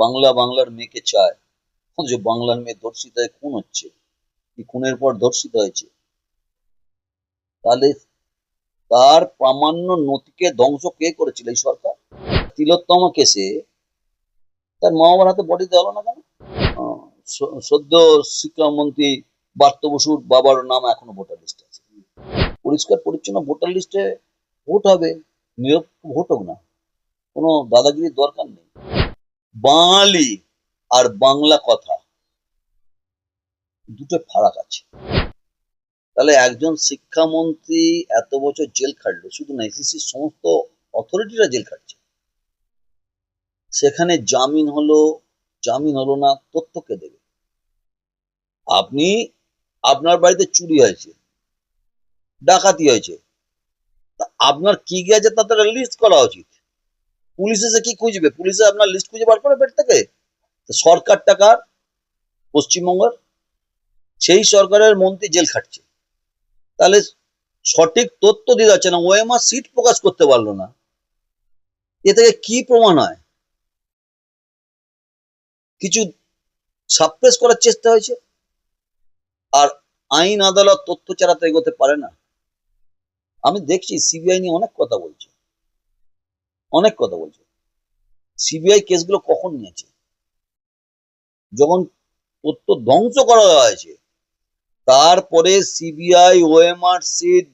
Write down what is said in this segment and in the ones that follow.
বাংলা বাংলার মেয়েকে চায়। যে বাংলার মেয়ে ধর্ষিত হয়ে খুন হচ্ছে, কি খুনের পর ধর্ষিত হয়েছে? তাহলে তার প্রামাণ্য নথিকে ধ্বংস কে করেছিল এই সরকার? তিলোত্তমা কেসে তার মা বাবার হাতে বডি দেওয়া না কেন? সদ্য শিক্ষামন্ত্রী বার্ত বসুর বাবার নাম এখনও ভোটার লিস্টে আছে। পরিষ্কার পরিচ্ছন্ন ভোটার লিস্টে ভোট হবে, নিরপেক্ষ ভোট হোক না, কোনো দাদাগিরির দরকার নেই। বাঙালি আর বাংলা কথা। দুটো ফারাক আছে। তাহলে একজন শিক্ষামন্ত্রী এত বছর জেল খাটলো, শুধু না সমস্ত অথরিটিরা জেল খাটছে। সেখানে জামিন হলো জামিন হলো না, তথ্য কে দেবে? আপনি, আপনার বাড়িতে চুরি হয়েছে, ডাকাতি হয়েছে, তা আপনার কি গেছে তাতে লিস্ট করা উচিত। পুলিশ এসে কি খুঁজবে? পুলিশে আপনার লিস্ট খুঁজে বার করে পেট থেকে? সরকার টাকার পশ্চিমবঙ্গের? সেই সরকারের মন্ত্রী জেল খাটছে। তাহলে সঠিক তথ্য দিয়ে যাচ্ছে না। ওএমআর সিট প্রকাশ করতে পারল না। এ থেকে কি প্রমাণ হয়? কিছু সাপ্রেস করার চেষ্টা হয়েছে? আর আইন আদালত তথ্য ছাড়া তো এগোতে পারে না? আমি দেখছি সিবিআই নিয়ে অনেক কথা বলছে। অনেক কথা বলছে। সিবিআই কেসগুলো কখন নিয়েছে? যখন তথ্য ধ্বংস করা হয়েছে, তারপরে সিবিআই ওএমআর সিট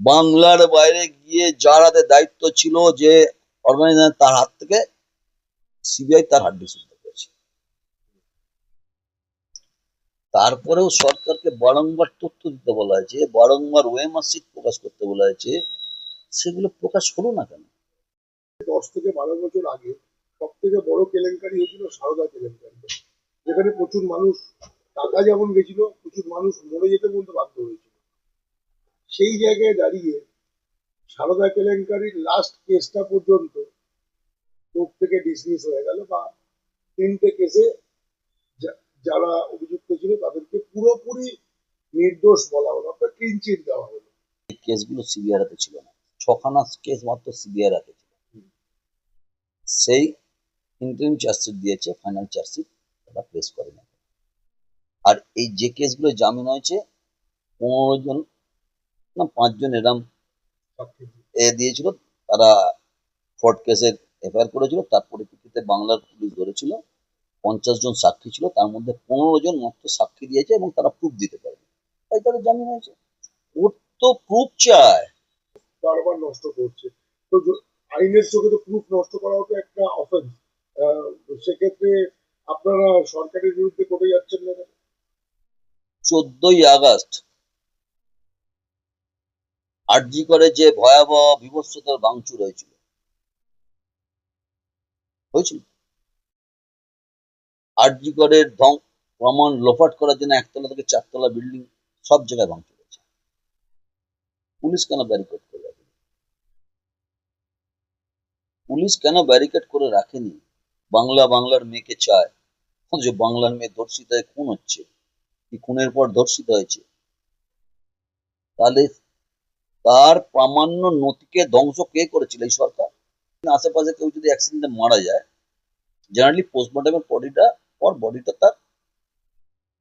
বাংলার বাইরে গিয়ে যার হাতে দায়িত্ব ছিল যে অর্গানাইজেশন তার হাত থেকে সিবিআই তার হাড্ডি শুনতে করেছে। তারপরেও সরকারকে বারংবার তথ্য দিতে বলা হয়েছে, বারংবার ওএমআর সিট প্রকাশ করতে বলা হয়েছে, সেগুলো প্রকাশ হলো না কেন? দশ থেকে বারো বছর আগে সব থেকে বড় কেলেঙ্কারি হয়েছিল সারদা কেলেঙ্কারি যেখানে প্রচুর মানুষ টাকা যেমন গেছিল, প্রচুর মানুষ মরে যেতে পর্যন্ত বাধ্য হয়েছিল। সেই জায়গায় দাঁড়িয়ে সারদা কেলেঙ্কারির লাস্ট কেসটা পর্যন্ত কোর্ট থেকে ডিসমিস হয়ে গেল বা তিনটে কেসে যারা অভিযুক্ত ছিল তাদেরকে পুরোপুরি নির্দোষ বলা হলো, অর্থাৎ ক্লিন চিট দেওয়া হলো। কেসগুলো সিবিআই হাতে ছিল না। ছখানা কেস মাত্র সিবিআই হাতে। সেই ইন্টারিম চার্জশিট দিয়েছে ফাইনাল চার্জশিট ওরা প্লেস করে না আর এই যে কেসগুলো জামিন হয়েছে পনেরো জন না পাঁচজন এরম এ দিয়েছিল তারা ফর্ট কেসের এফআইআর করেছিল তার পরিপ্রেক্ষিতে বাংলার পুলিশ ধরেছিল পঞ্চাশ জন সাক্ষী ছিল তার মধ্যে পনেরো জন মাত্র সাক্ষী দিয়েছে এবং তারা প্রুফ দিতে পারেনি। তাই তাদের জামিন হয়েছে। ওর তো প্রুফ চায় বারবার নষ্ট করছে। তো আইনের চোখে তো প্রুফ নষ্ট করাও তো একটা অফেন্স সেক্ষেত্রে আপনারা সরকারের বিরুদ্ধে কোর্টে যাচ্ছেন না? চোদ্দই আগস্ট আরজি করে যে ভয়াবহ বিভৎসতার ভাঙচুর হয়েছিল। হয়েছিল? আরজি করের ধং প্রমাণ লোফাট করার জন্য একতলা থেকে চারতলা বিল্ডিং সব জায়গায় ভাঙচুর হয়েছে। পুলিশ কেন ব্যারিকেড করে রাখেনি পুলিশ কেন ব্যারিকেড করে রাখেনি? বাংলা বাংলার মেয়েকে চায়। যে বাংলার মেয়ে ধর্ষিত হয়ে খুন হচ্ছে, কি খুনের পর ধর্ষিত হয়েছে? তাহলে তার প্রামাণ্য নথিকে ধ্বংস কে করেছিল এই সরকার? আশেপাশে কেউ যদি অ্যাক্সিডেন্টে মারা যায় জেনারেলি পোস্টমর্টমের বডিটা পর বডিটা তার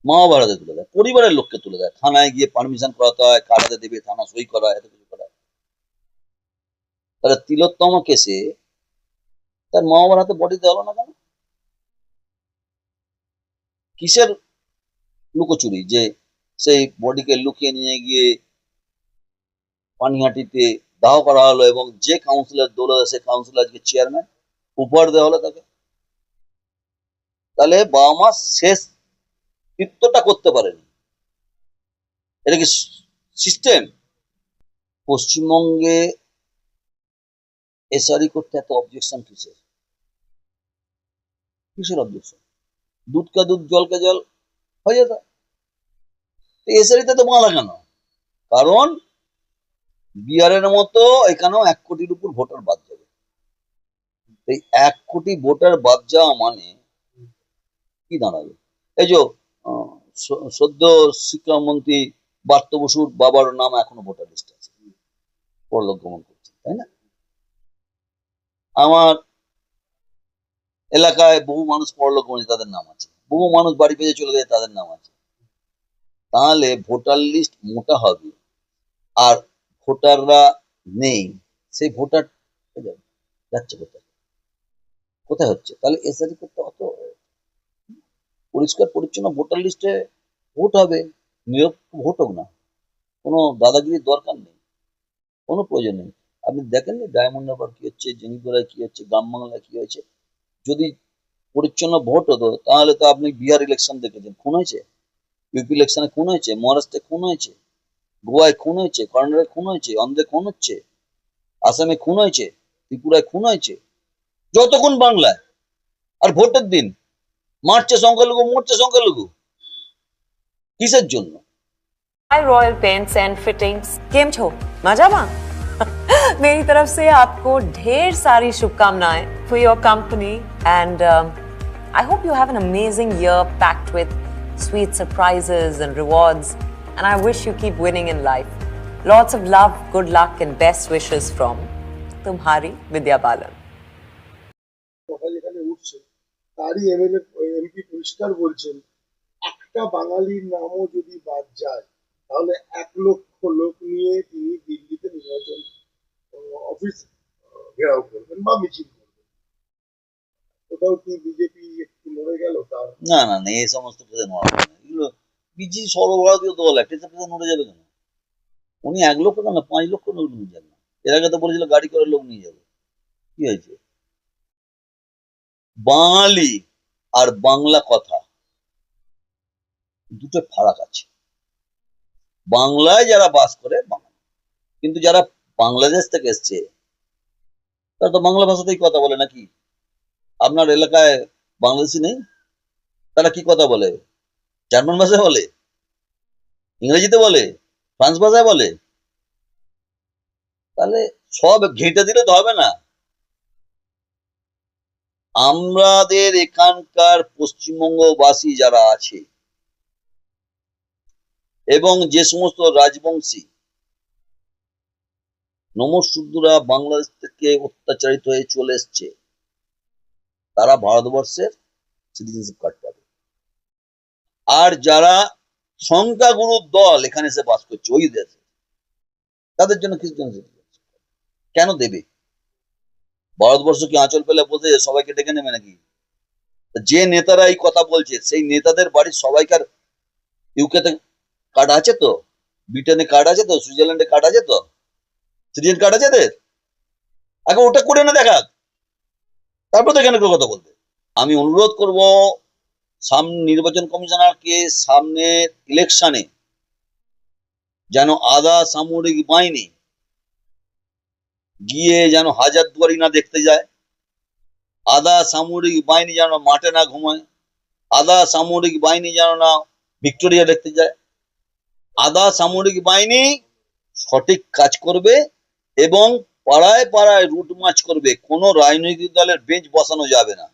মা হাতে তুলে দেয়, পরিবারের লোককে তুলে দেয়। থানায় গিয়ে পারমিশন করাতে হয় কারাতে দেবে, থানা সই করা এত কিছু করা তাহলে তিলোত্তম কেসে তার মা বাবার হাতে বডি দেওয়া না কেন? কিসের লুকোচুরি যে সেই বডিকে লুকিয়ে নিয়ে গিয়ে পানিহাটিতে দাহ করা হলো এবং যে কাউন্সিলর দৌড়ে সে কাউন্সিলর আজকে চেয়ারম্যান উপহার দেওয়া হলো তাকে। তাহলে বাবা মা শেষ কৃত্যটা করতে পারেনি। এটা কি সিস্টেম পশ্চিমবঙ্গে এসআরই করতে এত অবজেকশন কিসের? কিসের অবজেকশন দুধ কা দুধ জল কা জল, হয়ে যেত। এসআরিতে তো বাংলা কেন? কারণ বিহারের মতো এখানেও এক কোটির উপর ভোটার বাদ যাবে। এই এক কোটি ভোটার বাদ যাওয়া মানে কি দাঁড়াবে? এই যে সদ্য শিক্ষামন্ত্রী বার্ত বসুর বাবার নাম এখনও ভোটার লিস্টে আছে। পরলোক গমন করছে, তাই না? আমার এলাকায় বহু মানুষ পরলোক হয়েছে তাদের নাম আছে। বহু মানুষ বাড়ি পেয়ে চলে গেছে তাদের নাম আছে। তাহলে ভোটার লিস্ট মোটা হবে। আর ভোটাররা নেই, সেই ভোটার যাচ্ছে কোথায়? কোথায় হচ্ছে? তাহলে এসআরি করতে অত পরিষ্কার, পরিচ্ছন্ন ভোটার লিস্টে ভোট হবে। নিরপেক্ষ ভোট হোক না। কোনো দাদাগিরির দরকার নেই। কোনো প্রয়োজন নেই। আপনি দেখেননি ডায়মন্ড হারবার কি হচ্ছে জেনিপুরায় কি হচ্ছে, গ্রাম বাংলায় কি হয়েছে? যদি পরিচ্ছন্ন ভোট হতো তাহলে তো আপনি বিহার ইলেকশন দেখেছেন খুন হয়েছে ইউপি ইলেকশনে খুন হয়েছে মহারাষ্ট্রে খুন হয়েছে গোয়ায় খুন হয়েছে কর্ণাটকে খুন হয়েছে অন্ধ্রে খুন হচ্ছে আসামে খুন হয়েছে ত্রিপুরায় খুন হয়েছে যত খুন বাংলায় আর ভোটের দিন মারছে সংখ্যালঘু মরছে সংখ্যালঘু কিসের জন্য hi Royal Paints and Fittings केम छो मजामा मेरी तरफ से आपको ढेर सारी शुभकामनाएं for your company And um, I hope you have an amazing year packed with sweet surprises and rewards. And I wish you keep winning in life. Lots of love, good luck, and best wishes from Tumhari Vidya Balan. তারই MLA MP পরিষ্কার বলছেন একটা বাঙালির নামও যদি বাদ যায় তাহলে না না না, এই সমস্ত হবে না। এগুলো বিজি সর্বভারতীয় দল, একটা পেতে নড়ে যাবে কেন? উনি এক লক্ষ কেন? পাঁচ লক্ষ লোক নিয়ে যান না এর আগে তো বলেছিল গাড়ি করে লোক নিয়ে যাবে। কি হয়েছে? বাঙালি আর বাংলা কথা, দুটো ফারাক আছে। বাংলায় যারা বাস করে, বাঙালি। কিন্তু যারা বাংলাদেশ থেকে এসছে, তারা তো বাংলা ভাষাতেই কথা বলে নাকি? আপনার এলাকায় বাংলাদেশি নেই? তারা কি কথা বলে? জার্মান ভাষায় বলে? ইংরেজিতে বলে? ফ্রান্স ভাষায় বলে? তাহলে সব ঘেঁটে দিলে তো হবে না। আমাদের এখানকার পশ্চিমবঙ্গবাসী যারা আছে, এবং যে সমস্ত রাজবংশী নমশূদ্ররা বাংলাদেশ থেকে অত্যাচারিত হয়ে চলে এসছে, তারা ভারতবর্ষের সিটিজেনশিপ কার্ড আর যারা সংখ্যাগুরু দল এখানে এসে বাস করছে, ওই দেশে তাদের জন্য জন কেন দেবে? ভারতবর্ষ কি আঁচল পেলে বসে সবাইকে ডেকে নেবে নাকি? যে নেতারা এই কথা বলছে, সেই নেতাদের বাড়ির সবাইকার ইউকেতে কার্ড আছে তো? ব্রিটেনে কার্ড আছে তো? সুইজারল্যান্ডে কার্ড আছে তো? সিটিজেন কার্ড আছে এদের আগে ওটা করে না দেখাক। তারপর তো এখানে কথা বলবে। আমি অনুরোধ করব সামনে নির্বাচন কমিশনারকে সামনে ইলেকশনে যেন আধা সামরিক বাহিনী গিয়ে যেন হাজার দুয়ারি না দেখতে যায়, আধা সামরিক বাহিনী যেন মাঠে না ঘুমায়, আধা সামরিক বাহিনী যেন না ভিক্টোরিয়া দেখতে যায়, আধা সামরিক বাহিনী সঠিক কাজ করবে এবং পাড়ায় পাড়ায় রুট মার্চ করবে, কোনো রাজনৈতিক দলের বেঞ্চ বসানো যাবে না।